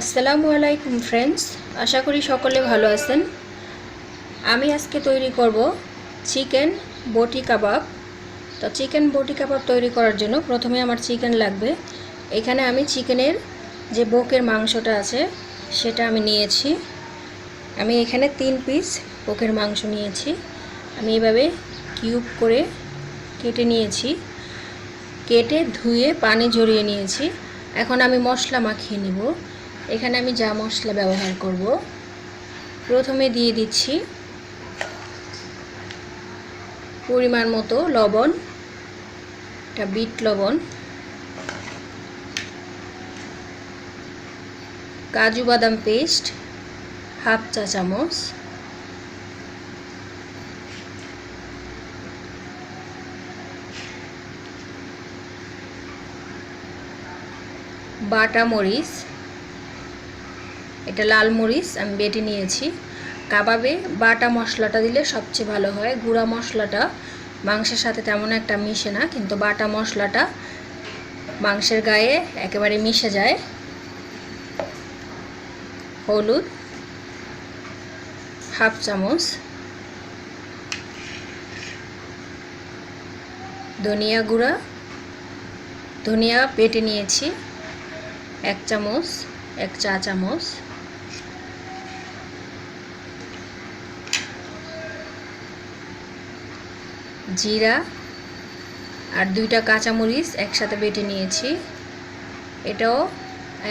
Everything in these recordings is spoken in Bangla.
আসসালামু আলাইকুম ফ্রেন্ডস আশা করি সকলে ভালো আছেন। আমি আজকে তৈরি করব চিকেন বটি কাবাব। তো চিকেন বটি কাবাব তৈরি করার জন্য প্রথমে আমার চিকেন লাগবে। এখানে আমি চিকেনের যে বকের মাংসটা আছে, সেটা আমি নিয়েছি। আমি এখানে তিন পিস বকের মাংস নিয়েছি। আমি এভাবে কিউব করে কেটে নিয়েছি। কেটে ধুয়ে পানি ঝরিয়ে নিয়েছি। এখন আমি মশলা মাখিয়ে নিব। এখানে আমি যা মশলা ব্যবহার করব, প্রথমে দিয়ে দিচ্ছি পরিমাণ মতো লবণ এটা বিট লবণ, কাজু বাদাম পেস্ট, হাফ চা চামচ, বাটা মরিচ এটা লাল মরিচ, আমি বেটে নিয়েছি। কাবাবে বাটা মশলাটা দিলে সবচেয়ে ভালো হয়। গুঁড়া মশলাটা মাংসের সাথে তেমন একটা মিশে না, কিন্তু বাটা মশলাটা মাংসের গায়ে একেবারে মিশে যায়। হলুদ হাফ চামচ। ধনিয়া গুঁড়া। ধনিয়া পেটে নিয়েছি, এক চামচ, এক চা চামচ। জিরা আর দুইটা কাঁচামরিচ একসাথে বেটে নিয়েছি। এটাও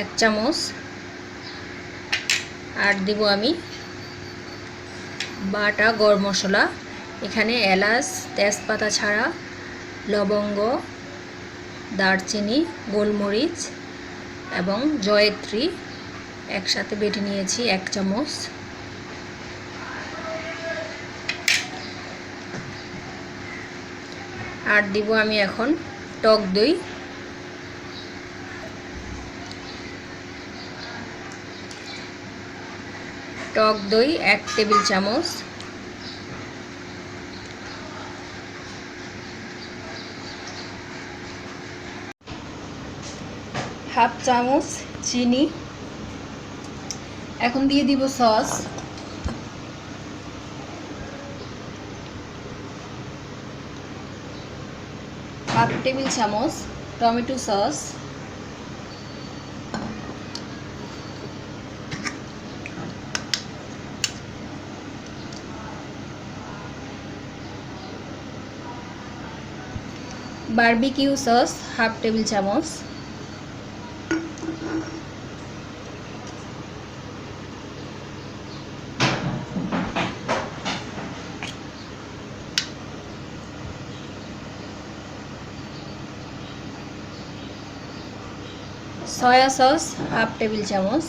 এক চামচ। আর দিব আমি বাটা গরম মশলা। এখানে এলাচ, তেজপাতা ছাড়া, লবঙ্গ, দারচিনি, গোলমরিচ এবং জয়ত্রী একসাথে বেটে নিয়েছি এক চামচ। আর দিব আমি এখন টক দই। টক দই এক টেবিল চামচ। হাফ চামচ চিনি। এখন দিয়ে দিব সস হাফ টেবিল চামচ tomato sauce. Barbecue sauce half table চামচ। সয়া সস হাফ টেবিল চামচ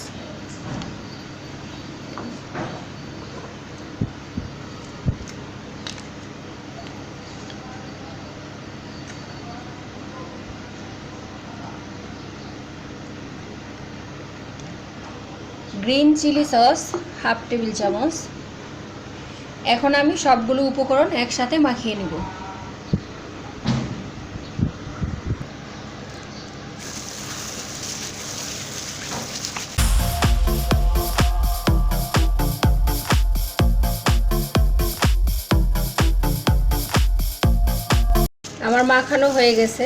green chilli sauce half table চামচ এখন আমি সবগুলো উপকরণ একসাথে মাখিয়ে নেব। মাখানো হয়ে গেছে।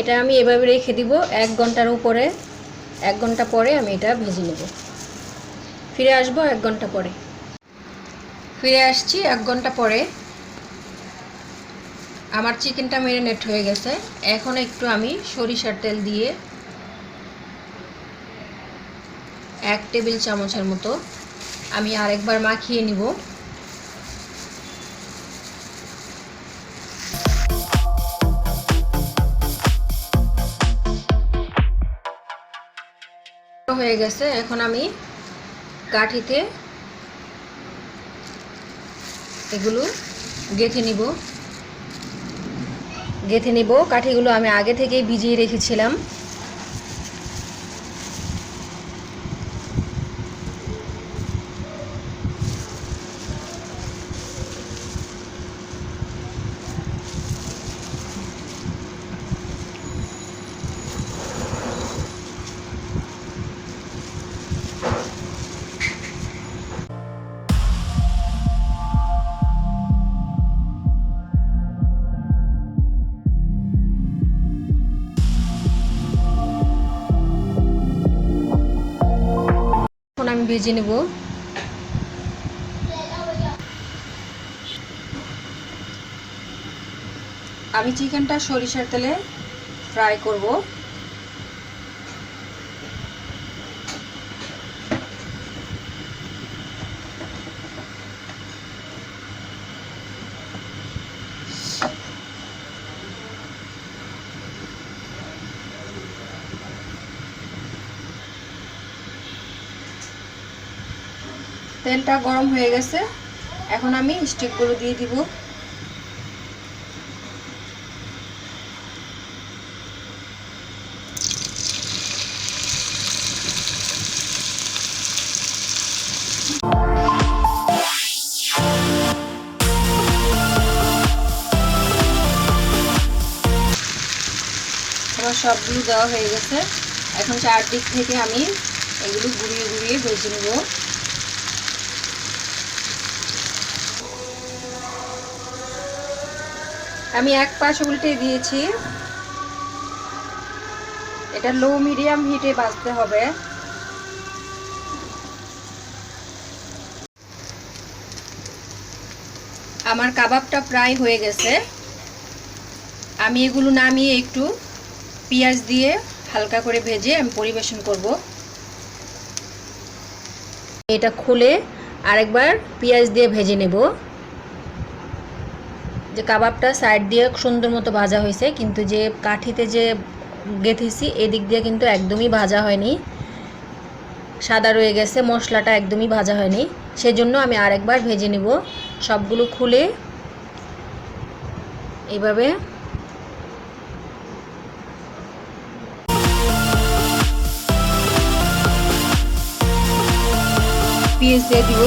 এটা আমি এভাবে রেখে দিব এক ঘণ্টার উপরে। এক ঘণ্টা পরে আমি এটা ভেজে নেব। ফিরে আসব এক ঘণ্টা পরে। ফিরে আসছি এক ঘণ্টা পরে। আমার চিকেনটা ম্যারিনেট হয়ে গেছে। এখন একটু আমি সরিষার তেল দিয়ে এক টেবিল চামচের মতো আমি আরেকবার মাখিয়ে নিব। হয়ে গেছে। এখন আমি কাঠিতে এগুলো গেঁথে নিব। গেঁথে নিব। কাঠিগুলো আমি আগে থেকেই ভিজিয়ে রেখেছিলাম। ভেজে নেব। আমি চিকেনটা সরিষার তেলে ফ্রাই করব। তেলটা গরম হয়ে গেছে। এখন আমি স্টিকগুলো দিয়ে দিব। সবগুলো দেওয়া হয়ে গেছে। এখন চারদিক থেকে আমি এগুলো ঘুরিয়ে ঘুরিয়ে ভেজে নেব। আমি এক পাশ উল্টে দিয়েছি। এটা লো মিডিয়াম হিটে বাজতে হবে। আমার কাবাবটা প্রায় হয়ে গেছে। আমি এগুলো নামিয়ে একটু পেঁয়াজ দিয়ে হালকা করে ভেজে আমি পরিবেশন করব। এটা খুলে আরেকবার পেঁয়াজ দিয়ে ভেজে নেব। যে কাবাবটা সাইড দিয়ে সুন্দর মতো ভাজা হয়েছে, কিন্তু যে কাঠিতে যে গেঁথেছি, এদিক দিয়ে কিন্তু একদমই ভাজা হয়নি। সাদা রয়ে গেছে, মশলাটা একদমই ভাজা হয়নি। সেজন্য আমি আরেকবার ভেজে নেব। সবগুলো খুলে এইভাবে পেঁয়াজ দিয়ে দিব।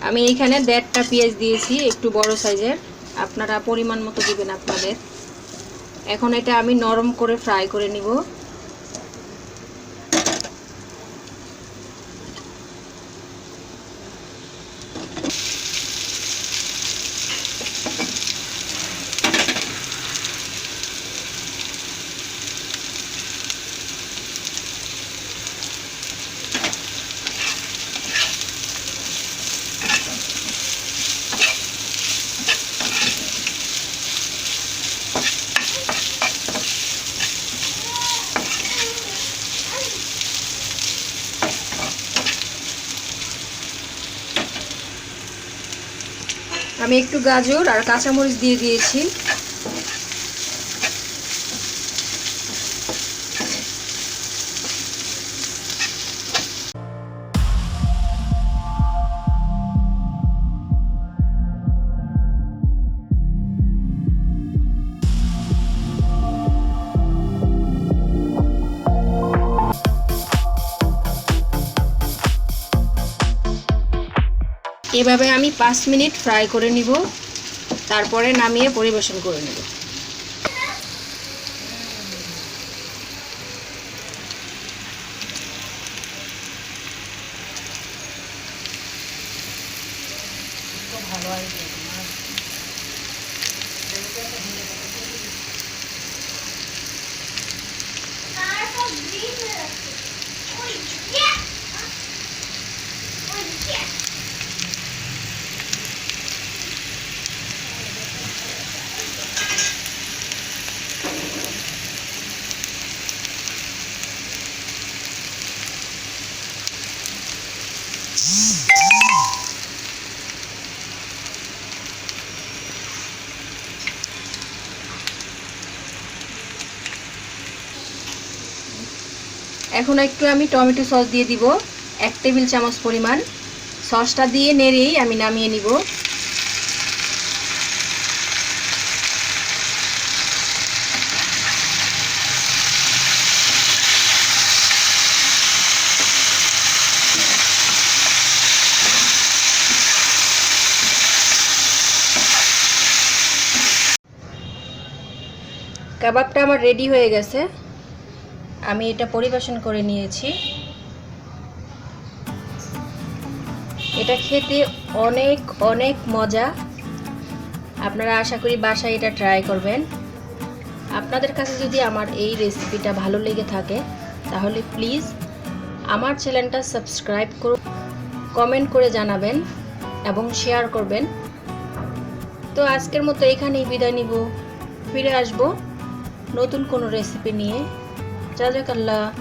আমি এখানে দেড়টা পেঁয়াজ দিয়েছি, একটু বড় সাইজের। আপনারা পরিমাণ মতো দিবেন আপনাদের। এখন এটা আমি নরম করে ফ্রাই করে নিব। আমি একটু গাজর আর কাঁচামরিচ দিয়ে দিয়েছি। এভাবে আমি পাঁচ মিনিট ফ্রাই করে নিব। তারপরে নামিয়ে পরিবেশন করে নেব। এখন একটু আমি টমেটো সস দিয়ে দিব, এক টেবিল চামচ পরিমাণ। সসটা দিয়ে নেড়েই আমি নামিয়ে নিব। কাবাবটা আমার রেডি হয়ে গেছে। আমি এটা পরিবেশন করে নিয়েছি। এটা খেতে অনেক অনেক মজা। আপনারা আশা করি বাসায় এটা ট্রাই করবেন। আপনাদের কাছে যদি আমার এই রেসিপিটা ভালো লেগে থাকে, তাহলে প্লিজ আমার চ্যানেলটা সাবস্ক্রাইব করুন কমেন্ট করে জানাবেন এবং শেয়ার করবেন। তো আজকের মতো এখানেই বিদায় নিব। ফিরে আসব নতুন কোনো রেসিপি নিয়ে। ya llegará